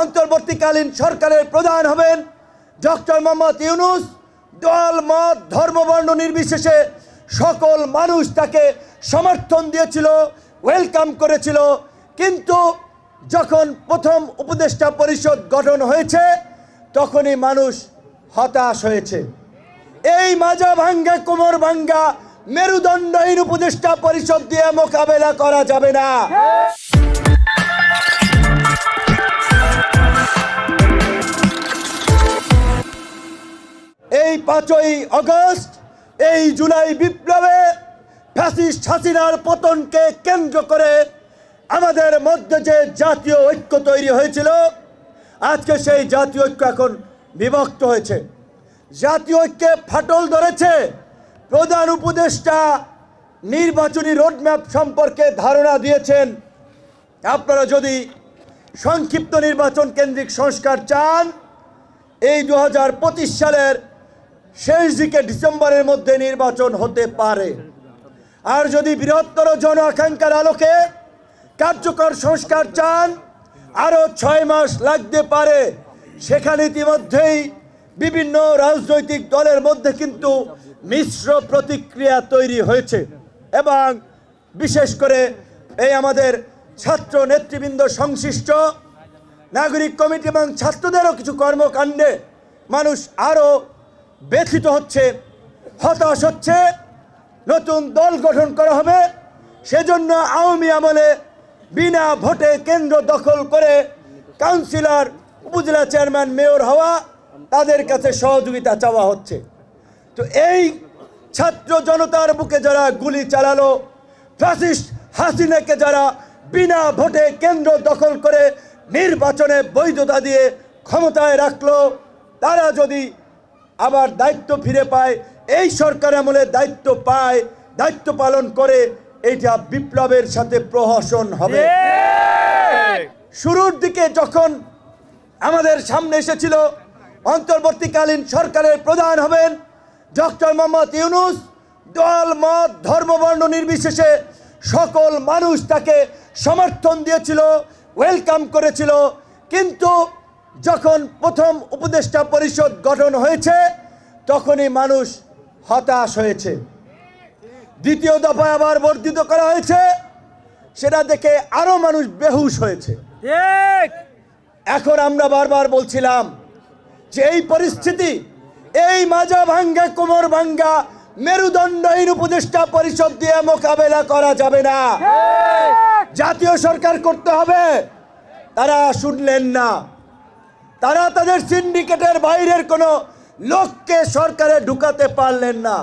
অন্তর্বর্তীকালীন সরকারের প্রধান হবেন ডক্টর মোহাম্মদ ইউনুস। দল, মত, ধর্মবর্ণ নির্বিশেষে সকল মানুষ তাকে সমর্থন দিয়েছিল, ওয়েলকাম করেছিল। কিন্তু যখন প্রথম উপদেষ্টা পরিষদ গঠন হয়েছে, তখনই মানুষ হতাশ হয়েছে। এই মাজা ভাঙ্গা, কোমর ভাঙ্গা, মেরুদণ্ডহীন উপদেষ্টা পরিষদ দিয়ে মোকাবেলা করা যাবে না। পাঁচই আগস্ট এই জুলাই বিপ্লবে ফ্যাসিস্ট হাসিনার পতনকে কেন্দ্র করে আমাদের মধ্যে যে জাতীয় ঐক্য তৈরি হয়েছিল, আজকে সেই জাতীয় ঐক্য এখন বিভক্ত হয়েছে। জাতীয় ঐক্যে ফাটল ধরেছে, প্রধান উপদেষ্টা নির্বাচনী রোডম্যাপ সম্পর্কে ধারণা দিয়েছেন। আপনারা যদি সংক্ষিপ্ত নির্বাচন কেন্দ্রিক সংস্কার চান, এই দু হাজার পঁচিশ সালের শেষ দিকে ডিসেম্বরের মধ্যে নির্বাচন হতে পারে। আর যদি বৃহত্তর জন আকাঙ্ক্ষার আলোকে কার্যকর সংস্কার চান, আরও ছয় মাস লাগতে পারে। সেখানে ইতিমধ্যেই বিভিন্ন রাজনৈতিক দলের মধ্যে কিন্তু মিশ্র প্রতিক্রিয়া তৈরি হয়েছে এবং বিশেষ করে এই আমাদের ছাত্র নেতৃবৃন্দ সংশ্লিষ্ট নাগরিক কমিটি এবং ছাত্রদেরও কিছু কর্মকাণ্ডে মানুষ আরও ব্যথিত হচ্ছে, হতাশ হচ্ছে, নতুন দল গঠন করা হবে। সেজন্য আওয়ামী আমলে বিনা ভোটে কেন্দ্র দখল করে কাউন্সিলর, উপজেলা চেয়ারম্যান, মেয়র হওয়া তাদের কাছে সহযোগিতা চাওয়া হচ্ছে। তো এই ছাত্র জনতার বুকে যারা গুলি চালালো, ফ্যাসিস্ট হাসিনাকে যারা বিনা ভোটে কেন্দ্র দখল করে নির্বাচনে বৈধতা দিয়ে ক্ষমতায় রাখল, তারা যদি আবার দায়িত্ব ফিরে পায় এই সরকার আমলে দায়িত্ব পায় দায়িত্ব পালন করে এইটা বিপ্লবের সাথে প্রহসন হবে। শুরুর দিকে যখন আমাদের সামনে এসেছিল অন্তর্বর্তীকালীন সরকারের প্রধান হবেন ডক্টর মোহাম্মদ ইউনুস দল মত ধর্মবর্ণ নির্বিশেষে সকল মানুষ তাকে সমর্থন দিয়েছিল ওয়েলকাম করেছিল। কিন্তু যখন প্রথম উপদেষ্টা পরিষদ গঠন হয়েছে তখনই মানুষ হতাশ হয়েছে। দ্বিতীয় দফায় আবার বর্ধিত করা হয়েছে সেটা দেখে আরও মানুষ বেহুশ হয়েছে। এখন আমরা বারবার বলছিলাম যে এই পরিস্থিতি এই মাজা ভাঙ্গা কোমর ভাঙ্গা মেরুদণ্ডহীন উপদেষ্টা পরিষদ দিয়ে মোকাবেলা করা যাবে না। জাতীয় সরকার করতে হবে তারা শুনলেন না। তারা তাদের সিন্ডিকেটের বাইরের কোনো লোককে সরকারে ঢুকাতে পারলেন না।